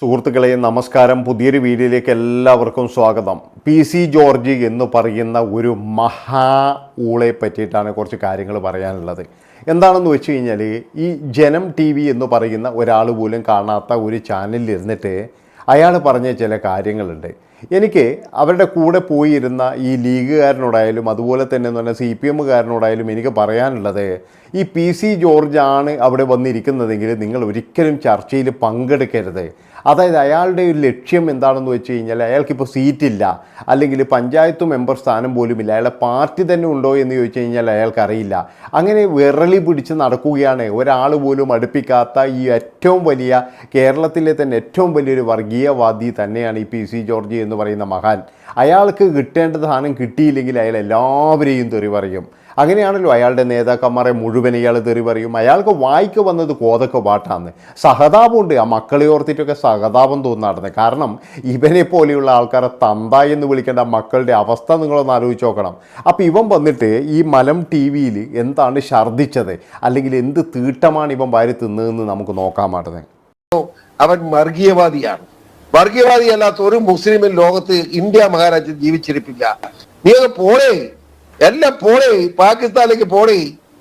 സുഹൃത്തുക്കളെ നമസ്കാരം. പുതിയൊരു വീഡിയോയിലേക്ക് എല്ലാവർക്കും സ്വാഗതം. പി സി ജോർജ് എന്ന് പറയുന്ന ഒരു മഹാ ഊളെ പറ്റിയിട്ടാണ് കുറച്ച് കാര്യങ്ങൾ പറയാനുള്ളത്. എന്താണെന്ന് വെച്ച് കഴിഞ്ഞാൽ ഈ ജനം ടി വി എന്ന് പറയുന്ന ഒരാൾ പോലും കാണാത്ത ഒരു ചാനലിൽ ഇരുന്നിട്ട് അയാൾ പറഞ്ഞ ചില കാര്യങ്ങളുണ്ട്. എനിക്ക് അവരുടെ കൂടെ പോയിരുന്ന ഈ ലീഗുകാരനോടായാലും അതുപോലെ തന്നെ എന്ന് പറഞ്ഞാൽ സി പി എമ്മുകാരനോടായാലും എനിക്ക് പറയാനുള്ളത് ഈ പി സി ജോർജ് ആണ് അവിടെ വന്നിരിക്കുന്നതെങ്കിൽ നിങ്ങൾ ഒരിക്കലും ചർച്ചയിൽ പങ്കെടുക്കരുത്. അതായത് അയാളുടെ ഒരു ലക്ഷ്യം എന്താണെന്ന് വെച്ച് കഴിഞ്ഞാൽ അയാൾക്കിപ്പോൾ സീറ്റില്ല അല്ലെങ്കിൽ പഞ്ചായത്ത് മെമ്പർ സ്ഥാനം പോലുമില്ല അയാളെ പാർട്ടി തന്നെ ഉണ്ടോ എന്ന് ചോദിച്ചു കഴിഞ്ഞാൽ അയാൾക്കറിയില്ല. അങ്ങനെ വിറളി പിടിച്ച് നടക്കുകയാണ് ഒരാൾ പോലും അടുപ്പിക്കാത്ത ഈ ഏറ്റവും വലിയ കേരളത്തിലെ തന്നെ ഏറ്റവും വലിയൊരു വർഗീയവാദി തന്നെയാണ് ഈ പി സി ജോർജ് എന്ന് പറയുന്ന മഹാൻ. അയാൾക്ക് കിട്ടേണ്ട സ്ഥാനം കിട്ടിയില്ലെങ്കിൽ അയാൾ എല്ലാവരെയും തെറി പറയും അങ്ങനെയാണല്ലോ അയാളുടെ നേതാക്കന്മാരെ മുഴുവൻ ഇയാൾ തെറി പറയും. അയാൾക്ക് വായിക്ക് വന്നത് കോതൊക്കെ പാട്ടാന്ന്. സഹതാപമുണ്ട്. ആ മക്കളെ ഓർത്തിട്ടൊക്കെ സഹതാപം തോന്നാറുണ്ട്. കാരണം ഇവനെ പോലെയുള്ള ആൾക്കാരെ തന്ത എന്ന് വിളിക്കേണ്ട മക്കളുടെ അവസ്ഥ നിങ്ങളൊന്ന് ആലോചിച്ച് നോക്കണം. അപ്പോൾ ഇവൻ വന്നിട്ട് ഈ മലം ടി വിയിൽ എന്താണ് ഛർദ്ദിച്ചത്? അല്ലെങ്കിൽ എന്ത് തീട്ടമാണ് ഇവൻ വാരി തിന്നതെന്ന് നമുക്ക് നോക്കാൻ പാടുന്നത് അവൻ വർഗീയവാദിയാണ്. വർഗീയവാദി അല്ലാത്ത ഒരു മുസ്ലിമിൻ ലോകത്ത് ഇന്ത്യ മഹാരാജ്യം ജീവിച്ചിരിപ്പില്ല. നീ അത് പോണേ എല്ലാം പോണേ പാകിസ്ഥാനിലേക്ക് പോണേ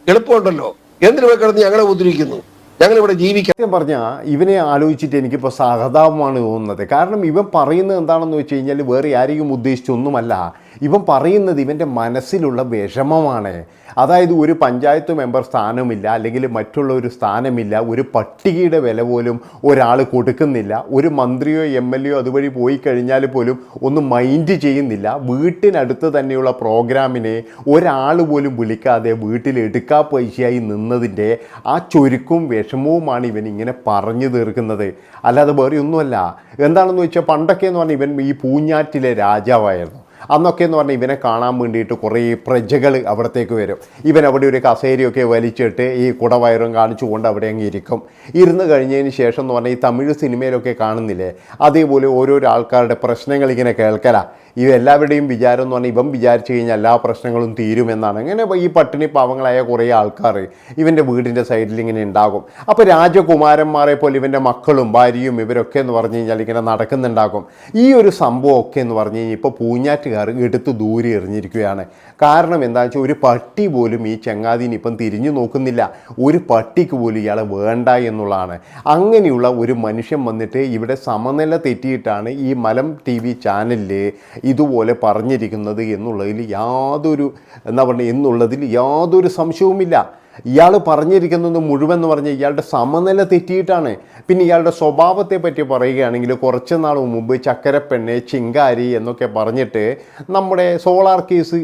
എളുപ്പമുണ്ടല്ലോ. എന്തിനു പോയി കിടന്ന് ഞങ്ങളെ ഉദ്ധരിക്കുന്നു ഞങ്ങൾ ഇവിടെ ജീവിക്കാം. സത്യം പറഞ്ഞാൽ ഇവനെ ആലോചിച്ചിട്ട് എനിക്കിപ്പോൾ സഹതാപമാണ് തോന്നുന്നത്. കാരണം ഇവൻ പറയുന്നത് എന്താണെന്ന് വെച്ച് കഴിഞ്ഞാൽ വേറെ ആരെയും ഉദ്ദേശിച്ചൊന്നുമല്ല. ഇവൻ പറയുന്നത് ഇവന്റെ മനസ്സിലുള്ള വിഷമമാണ്. അതായത് ഒരു പഞ്ചായത്ത് മെമ്പർ സ്ഥാനമില്ല അല്ലെങ്കിൽ മറ്റുള്ള ഒരു സ്ഥാനമില്ല ഒരു പട്ടികയുടെ വില പോലും ഒരാൾ കൊടുക്കുന്നില്ല ഒരു മന്ത്രിയോ എം എൽ എയോ അതുവഴി പോയി കഴിഞ്ഞാൽ പോലും ഒന്നും മൈൻഡ് ചെയ്യുന്നില്ല. വീട്ടിനടുത്ത് തന്നെയുള്ള പ്രോഗ്രാമിനെ ഒരാൾ പോലും വിളിക്കാതെ വീട്ടിൽ എടുക്കാ പൈസയായി നിന്നതിന്റെ ആ ചുരുക്കും വിഷമവുമാണ് ഇവൻ ഇങ്ങനെ പറഞ്ഞു തീർക്കുന്നത്. അല്ലാതെ വേറെ ഒന്നുമല്ല. എന്താണെന്ന് വെച്ചാൽ പണ്ടൊക്കെ എന്ന് പറഞ്ഞാൽ ഇവൻ ഈ പൂഞ്ഞാറ്റിലെ രാജാവായിരുന്നു. അന്നൊക്കെ എന്ന് പറഞ്ഞാൽ ഇവനെ കാണാൻ വേണ്ടിയിട്ട് കുറേ പ്രജകൾ അവിടത്തേക്ക് വരും. ഇവൻ അവിടെ ഒരു കസേരയൊക്കെ വലിച്ചിട്ട് ഈ കുടവയറും കാണിച്ചുകൊണ്ട് അവിടെ അങ്ങ് ഇരിക്കും. ഇരുന്ന് കഴിഞ്ഞതിന് ശേഷം എന്ന് പറഞ്ഞാൽ ഈ തമിഴ് സിനിമയിലൊക്കെ കാണുന്നില്ലേ? അതേപോലെ ഓരോരോ ആൾക്കാരുടെ പ്രശ്നങ്ങൾ ഇങ്ങനെ കേൾക്കല. ഈ എല്ലാവരുടെയും വിചാരം എന്ന് പറഞ്ഞാൽ ഇവൻ വിചാരിച്ചു കഴിഞ്ഞാൽ എല്ലാ പ്രശ്നങ്ങളും തീരുമെന്നാണ് ഇങ്ങനെ ഈ പട്ടിണി പാവങ്ങളായ കുറേ ആൾക്കാർ ഇവന്റെ വീടിന്റെ സൈഡിൽ ഇങ്ങനെ ഉണ്ടാകും. അപ്പോൾ രാജകുമാരന്മാരെ പോലെ ഇവന്റെ മക്കളും ഭാര്യയും ഇവരൊക്കെ എന്ന് പറഞ്ഞു കഴിഞ്ഞാൽ ഇങ്ങനെ നടക്കുന്നുണ്ടാകും. ഈ ഒരു സംഭവമൊക്കെ എന്ന് പറഞ്ഞു കഴിഞ്ഞാൽ ഇപ്പോൾ പൂഞ്ഞാറ്റുകാർ എടുത്ത് ദൂരെ എറിഞ്ഞിരിക്കുകയാണ്. കാരണം എന്താണെന്ന് വെച്ചാൽ ഒരു പട്ടി പോലും ഈ ചങ്ങാതിന് ഇപ്പം തിരിഞ്ഞു നോക്കുന്നില്ല. ഒരു പട്ടിക്ക് പോലും ഇയാളെ വേണ്ട എന്നുള്ളതാണ്. അങ്ങനെയുള്ള ഒരു മനുഷ്യൻ വന്നിട്ട് ഇവിടെ സമനില തെറ്റിയിട്ടാണ് ഈ മലം ടി വി ചാനലിൽ ഇതുപോലെ പറഞ്ഞിരിക്കുന്നത് എന്നുള്ളതിൽ യാതൊരു എന്താ പറയുക എന്നുള്ളതിൽ യാതൊരു സംശയവുമില്ല. ഇയാൾ പറഞ്ഞിരിക്കുന്നത് മുഴുവൻ എന്ന് പറഞ്ഞാൽ ഇയാളുടെ സമനില തെറ്റിയിട്ടാണ്. പിന്നെ ഇയാളുടെ സ്വഭാവത്തെ പറ്റി പറയുകയാണെങ്കിൽ കുറച്ച് നാൾ മുമ്പ് ചക്കരപ്പെണ്ണ് ചിങ്കാരി എന്നൊക്കെ പറഞ്ഞിട്ട് നമ്മുടെ സോളാർ കേസ്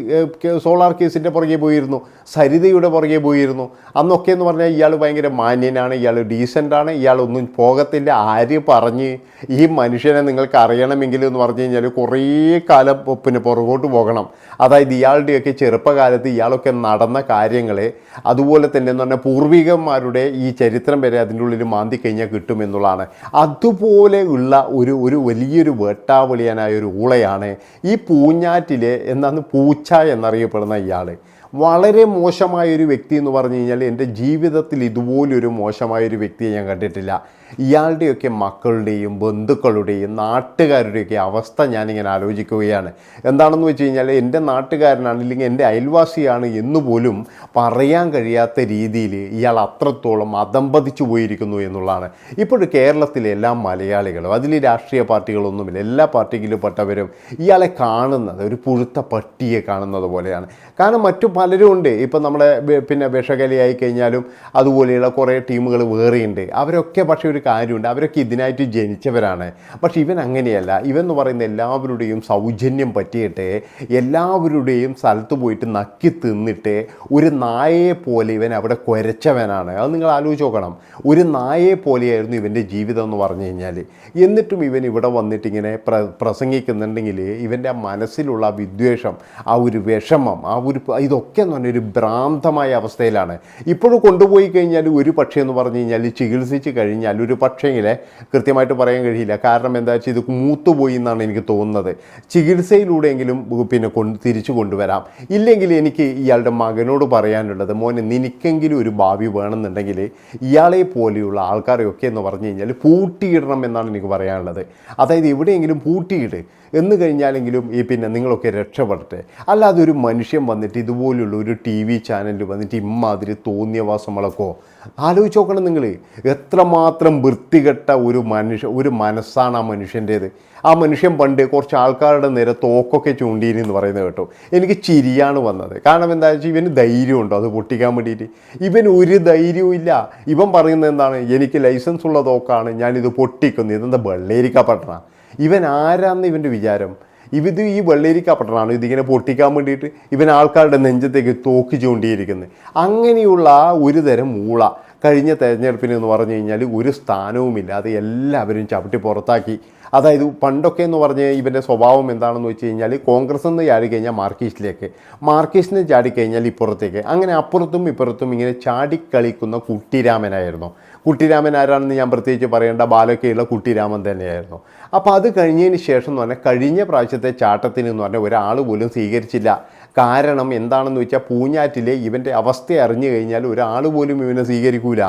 സോളാർ കേസിന്റെ പുറകെ പോയിരുന്നു. സരിതയുടെ പുറകെ പോയിരുന്നു. അന്നൊക്കെ എന്ന് പറഞ്ഞാൽ ഇയാൾ ഭയങ്കര മാന്യനാണ് ഇയാൾ ഡീസന്റാണ് ഇയാളൊന്നും പോകത്തില്ല ആര് പറഞ്ഞ് ഈ മനുഷ്യനെ നിങ്ങൾക്ക് അറിയണമെങ്കിൽ എന്ന് പറഞ്ഞു കഴിഞ്ഞാൽ കുറേ കാലം പിന്നെ പുറകോട്ട് പോകണം. അതായത് ഇയാളുടെയൊക്കെ ചെറുപ്പകാലത്ത് ഇയാളൊക്കെ നടന്ന കാര്യങ്ങളെ അതുപോലെ തന്നെ എന്ന് പറഞ്ഞാൽ പൂർവികന്മാരുടെ ഈ ചരിത്രം വരെ അതിന്റെ ഉള്ളിൽ മാന്തി കഴിഞ്ഞാൽ കിട്ടും എന്നുള്ളതാണ്. അതുപോലെ ഉള്ള ഒരു ഒരു വലിയൊരു വേട്ടാവളിയാനായ ഒരു ഊളയാണ് ഈ പൂഞ്ഞാറ്റിലെ എന്താന്ന് പൂച്ച എന്നറിയപ്പെടുന്ന ഇയാൾ വളരെ മോശമായൊരു വ്യക്തി എന്ന് പറഞ്ഞു കഴിഞ്ഞാൽ എന്റെ ജീവിതത്തിൽ ഇതുപോലൊരു മോശമായൊരു വ്യക്തിയെ ഞാൻ കണ്ടിട്ടില്ല. ഇയാളുടെയൊക്കെ മക്കളുടെയും ബന്ധുക്കളുടെയും നാട്ടുകാരുടെയൊക്കെ അവസ്ഥ ഞാനിങ്ങനെ ആലോചിക്കുകയാണ്. എന്താണെന്ന് വെച്ച് കഴിഞ്ഞാൽ എന്റെ നാട്ടുകാരനാണ് ഇല്ലെങ്കിൽ എന്റെ അയൽവാസിയാണ് എന്നുപോലും പറയാൻ കഴിയാത്ത രീതിയിൽ ഇയാൾ അത്രത്തോളം അതമ്പതിച്ചു പോയിരിക്കുന്നു എന്നുള്ളതാണ്. ഇപ്പോൾ കേരളത്തിലെ എല്ലാ മലയാളികളും അതിൽ രാഷ്ട്രീയ പാർട്ടികളൊന്നുമില്ല എല്ലാ പാർട്ടിയിലും പെട്ടവരും ഇയാളെ കാണുന്നത് ഒരു പുഴുത്ത പട്ടിയെ കാണുന്നത് പോലെയാണ്. കാരണം മറ്റു പലരും ഉണ്ട് ഇപ്പം നമ്മുടെ പിന്നെ വിഷകലി കഴിഞ്ഞാലും അതുപോലെയുള്ള കുറേ ടീമുകൾ വേറെയുണ്ട്. അവരൊക്കെ പക്ഷേ ഒരു കാര്യമുണ്ട്. അവരൊക്കെ ഇതിനായിട്ട് ജനിച്ചവരാണ്. പക്ഷേ ഇവൻ അങ്ങനെയല്ല. ഇവൻ എന്ന് പറയുന്ന എല്ലാവരുടെയും സൗജന്യം പറ്റിയിട്ട് എല്ലാവരുടെയും സ്ഥലത്ത് പോയിട്ട് നക്കി തിന്നിട്ട് ഒരു നായയെ പോലെ ഇവൻ അവിടെ കുരച്ചവനാണ്. അത് നിങ്ങൾ ആലോചിച്ച് നോക്കണം. ഒരു നായയെ പോലെയായിരുന്നു ഇവന്റെ ജീവിതം എന്ന് പറഞ്ഞു കഴിഞ്ഞാൽ. എന്നിട്ടും ഇവൻ ഇവിടെ വന്നിട്ട് ഇങ്ങനെ പ്ര പ്രസംഗിക്കുന്നുണ്ടെങ്കിൽ ഇവന്റെ മനസ്സിലുള്ള വിദ്വേഷം ആ ഒരു വിഷമം ആ ഒരു ഇതൊക്കെ എന്ന് പറഞ്ഞൊരു ഭ്രാന്തമായ അവസ്ഥയിലാണ്. ഇപ്പോഴും കൊണ്ടുപോയി കഴിഞ്ഞാൽ ഒരു പക്ഷേ എന്ന് പറഞ്ഞു കഴിഞ്ഞാൽ ചികിത്സിച്ച് കഴിഞ്ഞാൽ ഒരു പക്ഷേങ്കിൽ കൃത്യമായിട്ട് പറയാൻ കഴിയില്ല. കാരണം എന്താ വെച്ചാൽ ഇത് മൂത്തുപോയി എന്നാണ് എനിക്ക് തോന്നുന്നത്. ചികിത്സയിലൂടെയെങ്കിലും പിന്നെ കൊണ്ട് തിരിച്ചു കൊണ്ടുവരാം. ഇല്ലെങ്കിൽ എനിക്ക് ഇയാളുടെ മകനോട് പറയാനുള്ളത് മോനെ നിനക്കെങ്കിലും ഒരു ഭാവി വേണമെന്നുണ്ടെങ്കിൽ ഇയാളെ പോലെയുള്ള ആൾക്കാരെയൊക്കെ എന്ന് പറഞ്ഞു കഴിഞ്ഞാൽ പൂട്ടിയിടണം എന്നാണ് എനിക്ക് പറയാനുള്ളത്. അതായത് എവിടെയെങ്കിലും പൂട്ടിയിട്. എന്ന് കഴിഞ്ഞാലെങ്കിലും ഈ പിന്നെ നിങ്ങളൊക്കെ രക്ഷപ്പെടട്ടെ. അല്ലാതെ ഒരു മനുഷ്യൻ വന്നിട്ട് ഇതുപോലുള്ള ഒരു ടി വി ചാനലിൽ വന്നിട്ട് ഇമ്മാതിരി തോന്നിയവാസമുളക്കോ ആലോചിച്ച് നോക്കണം നിങ്ങൾ എത്രമാത്രം വൃത്തികെട്ട ഒരു മനുഷ്യ ഒരു മനസ്സാണ് ആ മനുഷ്യന്റേത്. ആ മനുഷ്യൻ പണ്ട് കുറച്ച് ആൾക്കാരുടെ നേരെ തോക്കൊക്കെ ചൂണ്ടീനി എന്ന് പറയുന്നത് കേട്ടോ. എനിക്ക് ചിരിയാണ് വന്നത്. കാരണം എന്താ വെച്ചാൽ ഇവന് ധൈര്യമുണ്ടോ അത് പൊട്ടിക്കാൻ വേണ്ടിയിട്ട്. ഇവൻ ഒരു ധൈര്യവും ഇല്ല. ഇവൻ പറയുന്നത് എന്താണ്? എനിക്ക് ലൈസൻസ് ഉള്ള തോക്കാണ്. ഞാനിത് പൊട്ടിക്കുന്നു. ഇതെന്താ വെള്ളേരിക്ക പട്ടണ? ഇവൻ ആരാന്ന് ഇവന്റെ വിചാരം. ഇത് ഈ വെള്ളേരിക്ക പട്ടണമാണ് ഇതിങ്ങനെ പൊട്ടിക്കാൻ വേണ്ടിയിട്ട് ഇവൻ ആൾക്കാരുടെ നെഞ്ചത്തേക്ക് തോക്ക് ചൂണ്ടിയിരിക്കുന്നത് അങ്ങനെയുള്ള ഒരു തരം മൂള കഴിഞ്ഞ തെരഞ്ഞെടുപ്പിന് എന്ന് പറഞ്ഞു കഴിഞ്ഞാൽ ഒരു സ്ഥാനവുമില്ലാതെ എല്ലാവരും ചവിട്ടി പുറത്താക്കി. അതായത് പണ്ടൊക്കെ എന്ന് പറഞ്ഞ് ഇവന്റെ സ്വഭാവം എന്താണെന്ന് വെച്ച് കഴിഞ്ഞാൽ കോൺഗ്രസ് നിന്ന് ചാടിക്കഴിഞ്ഞാൽ മാർക്കിസ്റ്റിലേക്ക് മാർക്കിസ്റ്റിന് ചാടിക്കഴിഞ്ഞാൽ ഇപ്പുറത്തേക്ക് അങ്ങനെ അപ്പുറത്തും ഇപ്പുറത്തും ഇങ്ങനെ ചാടിക്കളിക്കുന്ന കുട്ടിരാമനായിരുന്നു. കുട്ടിരാമൻ ആരാണെന്ന് ഞാൻ പ്രത്യേകിച്ച് പറയേണ്ട ബാലൊക്കെയുള്ള കുട്ടിരാമൻ തന്നെയായിരുന്നു. അപ്പോൾ അത് കഴിഞ്ഞതിന് ശേഷം എന്ന് പറഞ്ഞാൽ കഴിഞ്ഞ പ്രാവശ്യത്തെ ചാട്ടത്തിന് എന്ന് പറഞ്ഞാൽ ഒരാൾ പോലും സ്വീകരിച്ചില്ല. കാരണം എന്താണെന്ന് വെച്ചാൽ പൂഞ്ഞാറ്റിലെ ഇവന്റെ അവസ്ഥ അറിഞ്ഞു കഴിഞ്ഞാൽ ഒരാൾ പോലും ഇവനെ സ്വീകരിക്കൂല.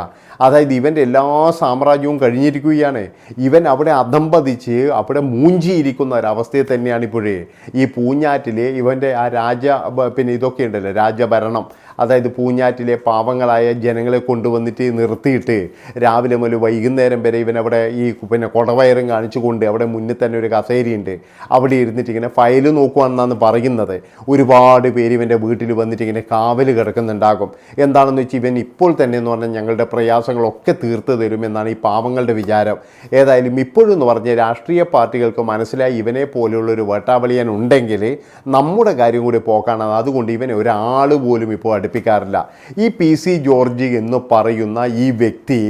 അതായത് ഇവന്റെ എല്ലാ സാമ്രാജ്യവും കഴിഞ്ഞിരിക്കുകയാണ്. ഇവൻ അവിടെ അധംപതിച്ച് അവിടെ മൂഞ്ചിയിരിക്കുന്ന ഒരവസ്ഥയിൽ തന്നെയാണ് ഇപ്പോഴേ. ഈ പൂഞ്ഞാറ്റിലെ ഇവന്റെ ആ രാജ പിന്നെ ഇതൊക്കെ ഉണ്ടല്ലോ രാജഭരണം. അതായത് പൂഞ്ഞാറ്റിലെ പാവങ്ങളായ ജനങ്ങളെ കൊണ്ടുവന്നിട്ട് നിർത്തിയിട്ട് രാവിലെ മുതൽ വൈകുന്നേരം വരെ ഇവനവിടെ ഈ പിന്നെ കൊടവയറും കാണിച്ചുകൊണ്ട് അവിടെ മുന്നിൽ തന്നെ ഒരു കസേരയുണ്ട്. അവിടെ ഇരുന്നിട്ട് ഇങ്ങനെ ഫയൽ നോക്കുവാണെന്നാണ് പറയുന്നത്. ഒരുപാട് പേര് ഇവന്റെ വീട്ടിൽ വന്നിട്ട് ഇങ്ങനെ കാവൽ കിടക്കുന്നുണ്ടാകും. എന്താണെന്ന് വെച്ചാൽ ഇവൻ ഇപ്പോൾ തന്നെ എന്ന് പറഞ്ഞാൽ ഞങ്ങളുടെ പ്രയാസങ്ങളൊക്കെ തീർത്ത് തരുമെന്നാണ് ഈ പാവങ്ങളുടെ വിചാരം. ഏതായാലും ഇപ്പോഴെന്ന് പറഞ്ഞാൽ രാഷ്ട്രീയ പാർട്ടികൾക്ക് മനസ്സിലായി ഇവനെ പോലെയുള്ള ഒരു വേട്ടാവളിയൻ ഉണ്ടെങ്കിൽ നമ്മുടെ കാര്യം കൂടി പോക്കാണ്. അതുകൊണ്ട് ഇവനെ ഒരാൾ പോലും ഇപ്പോൾ അടുപ്പിക്കാറില്ല ഈ പി സി ജോർജ് എന്ന് പറയുന്ന ഈ വ്യക്തി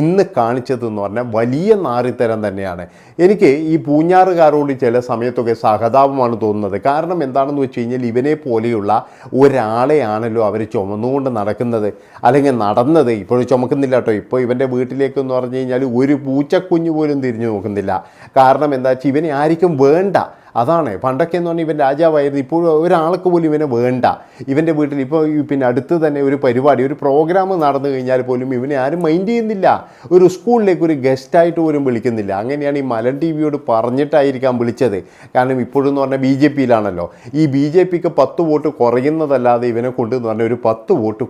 ഇന്ന് കാണിച്ചതെന്ന് പറഞ്ഞാൽ വലിയ നാറിത്തരം തന്നെയാണ്. എനിക്ക് ഈ പൂഞ്ഞാറുകാരോട് ചില സമയത്തൊക്കെ സഹതാപമാണ് തോന്നുന്നത്. കാരണം എന്താണെന്ന് വെച്ച് കഴിഞ്ഞാൽ ഇവനെ പോലെയുള്ള ഒരാളെയാണല്ലോ അവർ ചുമന്നുകൊണ്ട് നടക്കുന്നത്. അല്ലെങ്കിൽ നടന്നത്. ഇപ്പോഴും ചുമക്കുന്നില്ല കേട്ടോ. ഇപ്പോൾ ഇവന്റെ വീട്ടിലേക്ക് എന്ന് പറഞ്ഞു കഴിഞ്ഞാൽ ഒരു പൂച്ചക്കുഞ്ഞു പോലും തിരിഞ്ഞു നോക്കുന്നില്ല. കാരണം എന്താ വെച്ചാൽ ഇവനെ ആർക്കും വേണ്ട. അതാണ്. പണ്ടൊക്കെ എന്ന് പറഞ്ഞാൽ ഇവൻ രാജാവായിരുന്നു. ഇപ്പോൾ ഒരാൾക്ക് പോലും ഇവനെ വേണ്ട. ഇവന്റെ വീട്ടിൽ ഇപ്പോൾ പിന്നെ അടുത്ത് തന്നെ ഒരു പരിപാടി ഒരു പ്രോഗ്രാം നടന്നു കഴിഞ്ഞാൽ പോലും ഇവനെ ആരും മൈൻഡ് ചെയ്യുന്നില്ല. ഒരു സ്കൂളിലേക്ക് ഒരു ഗസ്റ്റായിട്ട് പോലും വിളിക്കുന്നില്ല. അങ്ങനെയാണ് ഈ മലൻ ടി വിയോട് പറഞ്ഞിട്ടായിരിക്കാം വിളിച്ചത്. കാരണം ഇപ്പോഴെന്ന് പറഞ്ഞാൽ ബി ജെ പിയിലാണല്ലോ. ഈ ബി ജെ പിക്ക് പത്ത് വോട്ട് കുറയുന്നതല്ലാതെ ഇവനെ കൊണ്ട് എന്ന് പറഞ്ഞാൽ ഒരു പത്ത് വോട്ട്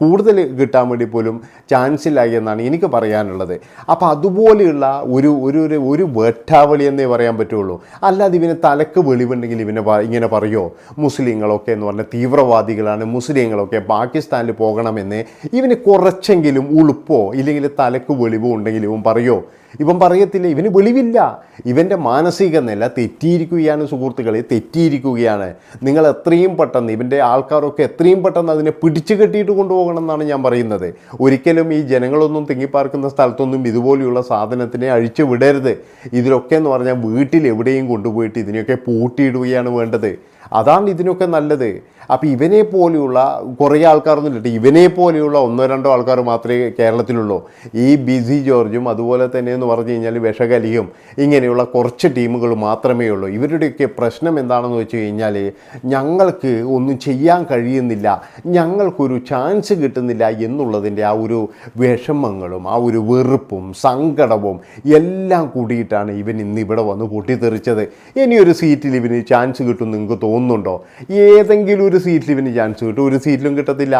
കൂടുതൽ കിട്ടാൻ വേണ്ടി പോലും ചാൻസ് ഇല്ലായി എന്നാണ് എനിക്ക് പറയാനുള്ളത്. അപ്പോൾ അതുപോലെയുള്ള ഒരു ഒരു ഒരു വേട്ടാവളി എന്നേ പറയാൻ പറ്റുള്ളൂ. അല്ലാതെ ഇവന് തലക്ക് വെളിവുണ്ടെങ്കിൽ ഇവനെ ഇങ്ങനെ പറയോ? മുസ്ലിങ്ങളൊക്കെ എന്ന് പറഞ്ഞാൽ തീവ്രവാദികളാണ് മുസ്ലിങ്ങളൊക്കെ പാകിസ്ഥാനിൽ പോകണമെന്ന് ഇവന് കുറച്ചെങ്കിലും ഉളുപ്പോ ഇല്ലെങ്കിൽ തലക്ക് വെളിവോ ഉണ്ടെങ്കിൽ ഇവൻ പറയോ? ഇവൻ പറയത്തില്ല ഇവന് വെളിവില്ല. ഇവന്റെ മാനസിക നില തെറ്റിയിരിക്കുകയാണ് സുഹൃത്തുക്കളെ തെറ്റിയിരിക്കുകയാണ്. നിങ്ങൾ എത്രയും പെട്ടെന്ന് ഇവന്റെ ആൾക്കാരൊക്കെ എത്രയും പെട്ടെന്ന് അതിനെ പിടിച്ചു കെട്ടിയിട്ട് കൊണ്ടുപോകണം എന്നാണ് ഞാൻ പറയുന്നത്. ഒരിക്കലും ഈ ജനങ്ങളൊന്നും തിങ്ങിപ്പാർക്കുന്ന സ്ഥലത്തൊന്നും ഇതുപോലെയുള്ള സാധനത്തിനെ അഴിച്ചു വിടരുത്. ഇതിലൊക്കെ എന്ന് പറഞ്ഞാൽ വീട്ടിൽ എവിടെയും കൊണ്ടുപോയിട്ട് ഇതിനെയൊക്കെ പൂട്ടിയിടുകയാണ് വേണ്ടത്. അതാണ് ഇതിനൊക്കെ നല്ലത്. അപ്പോൾ ഇവനെ പോലെയുള്ള കുറേ ആൾക്കാരൊന്നും ഇല്ല ഇവനെ പോലെയുള്ള ഒന്നോ രണ്ടോ ആൾക്കാർ മാത്രമേ കേരളത്തിലുള്ളൂ. ഈ ബിസി ജോർജും അതുപോലെ തന്നെ എന്ന് പറഞ്ഞു കഴിഞ്ഞാൽ വിഷകലിയും ഇങ്ങനെയുള്ള കുറച്ച് ടീമുകൾ മാത്രമേ ഉള്ളൂ. ഇവരുടെയൊക്കെ പ്രശ്നം എന്താണെന്ന് വെച്ച് കഴിഞ്ഞാൽ ഞങ്ങൾക്ക് ഒന്നും ചെയ്യാൻ കഴിയുന്നില്ല. ഞങ്ങൾക്കൊരു ചാൻസ് കിട്ടുന്നില്ല എന്നുള്ളതിന്റെ ആ ഒരു വിഷമങ്ങളും ആ ഒരു വെറുപ്പും സങ്കടവും എല്ലാം കൂടിയിട്ടാണ് ഇവൻ ഇന്ന് ഇവിടെ വന്ന് പൊട്ടിത്തെറിച്ചത്. ഇനിയൊരു സീറ്റിൽ ഇവന് ചാൻസ് കിട്ടും നിങ്ങൾക്ക് തോന്നുന്നുണ്ടോ? ഏതെങ്കിലും ഒരു സീറ്റിൽ ഇവന് ചാൻസ് കിട്ടും. ഒരു സീറ്റിലും കിട്ടത്തില്ല.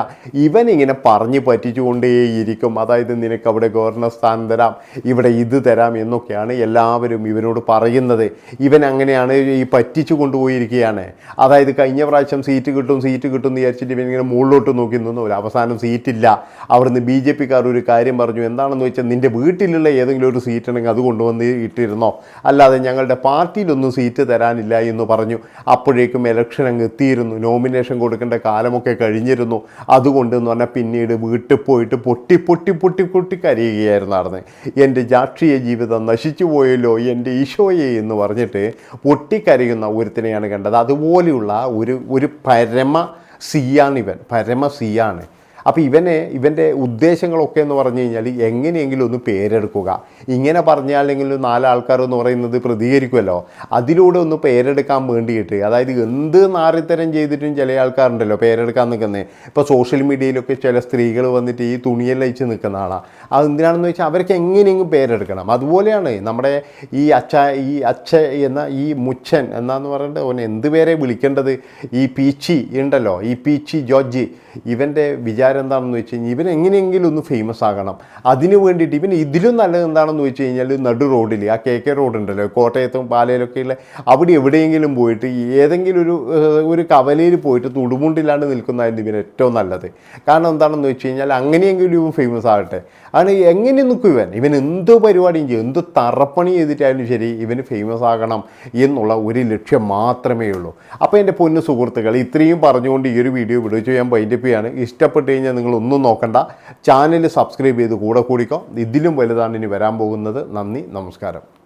ഇവൻ ഇങ്ങനെ പറഞ്ഞ് പറ്റിച്ചുകൊണ്ടേയിരിക്കും. അതായത് നിനക്ക് അവിടെ ഗവർണർ സ്ഥാനം തരാം ഇവിടെ ഇത് തരാം എന്നൊക്കെയാണ് എല്ലാവരും ഇവനോട് പറയുന്നത്. ഇവൻ അങ്ങനെയാണ് ഈ പറ്റിച്ചു കൊണ്ടുപോയിരിക്കുകയാണ്. അതായത് കഴിഞ്ഞ പ്രാവശ്യം സീറ്റ് കിട്ടും സീറ്റ് കിട്ടും എന്ന് വിചാരിച്ചിട്ട് ഇവൻ ഇങ്ങനെ മുകളിലോട്ട് നോക്കി നിന്നു. ഒരു അവസാനം സീറ്റില്ല അവിടുന്ന് ബി ജെ പിക്കാർ ഒരു കാര്യം പറഞ്ഞു. എന്താണെന്ന് വെച്ചാൽ നിന്റെ വീട്ടിലുള്ള ഏതെങ്കിലും ഒരു സീറ്റ് ഉണ്ടെങ്കിൽ അത് കൊണ്ടുവന്ന് ഇട്ടിരുന്നോ? അല്ലാതെ ഞങ്ങളുടെ പാർട്ടിയിലൊന്നും സീറ്റ് തരാനില്ല എന്ന് പറഞ്ഞു. അപ്പോഴേക്കും ഇലക്ഷൻ അങ്ങ് എത്തിയിരുന്നു. നോമിനേഷൻ കൊടുക്കേണ്ട കാലമൊക്കെ കഴിഞ്ഞിരുന്നു. അതുകൊണ്ട് എന്ന് പറഞ്ഞാൽ പിന്നീട് വീട്ടിൽ പോയിട്ട് പൊട്ടി പൊട്ടി പൊട്ടി പൊട്ടി കരയുകയായിരുന്നു നടന്ന്. എന്റെ ജാക്ഷിയ ജീവിതം നശിച്ചു പോയല്ലോ എന്റെ ഈശോയെ എന്ന് പറഞ്ഞിട്ട് പൊട്ടിക്കരയുന്ന ഒരുത്തിനെയാണ് കണ്ടത്. അതുപോലെയുള്ള ഒരു ഒരു പരമ സിയാണിവൻ പരമ സിയാണ്. അപ്പോൾ ഇവനെ ഇവന്റെ ഉദ്ദേശങ്ങളൊക്കെ എന്ന് പറഞ്ഞു കഴിഞ്ഞാൽ എങ്ങനെയെങ്കിലും ഒന്ന് പേരെടുക്കുക. ഇങ്ങനെ പറഞ്ഞാലെങ്കിലും നാലാൾക്കാർ എന്ന് പറയുന്നത് പ്രതികരിക്കുമല്ലോ. അതിലൂടെ ഒന്ന് പേരെടുക്കാൻ വേണ്ടിയിട്ട് അതായത് എന്ത് നാറിത്തരം ചെയ്തിട്ടും ചില ആൾക്കാരുണ്ടല്ലോ പേരെടുക്കാൻ നിൽക്കുന്നത്. ഇപ്പോൾ സോഷ്യൽ മീഡിയയിലൊക്കെ ചില സ്ത്രീകൾ വന്നിട്ട് ഈ തുണിയെല്ലാം അയച്ച് നിൽക്കുന്നതാണ് അത് എന്തിനാണെന്ന് വെച്ചാൽ അവർക്ക് എങ്ങനെയെങ്കിലും പേരെടുക്കണം. അതുപോലെയാണ് നമ്മുടെ ഈ അച്ഛ ഈ അച്ഛ എന്ന ഈ മുച്ഛൻ എന്നാന്ന് പറഞ്ഞിട്ട് അവൻ എന്ത് പേരെ വിളിക്കേണ്ടത്? ഈ പീച്ചി ഉണ്ടല്ലോ ഈ പീച്ചി ജോർജി. ഇവന്റെ വിചാരം എന്താണെന്ന് വെച്ച് കഴിഞ്ഞാൽ ഇവൻ എങ്ങനെയെങ്കിലും ഒന്ന് ഫേമസ് ആകണം. അതിന് വേണ്ടിയിട്ട് ഇവൻ ഇതിലും നല്ലത് എന്താണെന്ന് വെച്ച് കഴിഞ്ഞാൽ നടു റോഡിൽ ആ കെ കെ റോഡ് ഉണ്ടല്ലോ കോട്ടയത്തും പാലയിലൊക്കെയുള്ള അവിടെ എവിടെയെങ്കിലും പോയിട്ട് ഏതെങ്കിലും ഒരു ഒരു കവലയിൽ പോയിട്ട് തുടുമുണ്ടില്ലാണ്ട് നിൽക്കുന്നതായിരുന്നു ഇവൻ ഏറ്റവും നല്ലത്. കാരണം എന്താണെന്ന് വെച്ച് കഴിഞ്ഞാൽ അങ്ങനെയെങ്കിലും ഇവൻ ഫേമസ് ആകട്ടെ. ആണ് എങ്ങനെ നിൽക്കും ഇവൻ? ഇവൻ എന്ത് പരിപാടിയും ചെയ്യും എന്ത് തറപ്പണി ചെയ്തിട്ടായാലും ശരി ഇവന് ഫേമസ് ആകണം എന്നുള്ള ഒരു ലക്ഷ്യം മാത്രമേ ഉള്ളൂ. അപ്പോൾ എന്റെ പൊന്നു സുഹൃത്തുക്കൾ ഇത്രയും പറഞ്ഞുകൊണ്ട് ഈ ഒരു വീഡിയോ വിടുവെച്ച് ഞാൻ വൈൻഡപ്പ് ചെയ്യാണ്. ഇഷ്ടപ്പെട്ട് കഴിഞ്ഞാൽ നിങ്ങൾ ഒന്നും നോക്കണ്ട. ചാനൽ സബ്സ്ക്രൈബ് ചെയ്ത് കൂടെ കൂടിക്കോ. ഇതിലും വലുതാണ് ഇനി വരാൻ പോകുന്നത്. നന്ദി നമസ്കാരം.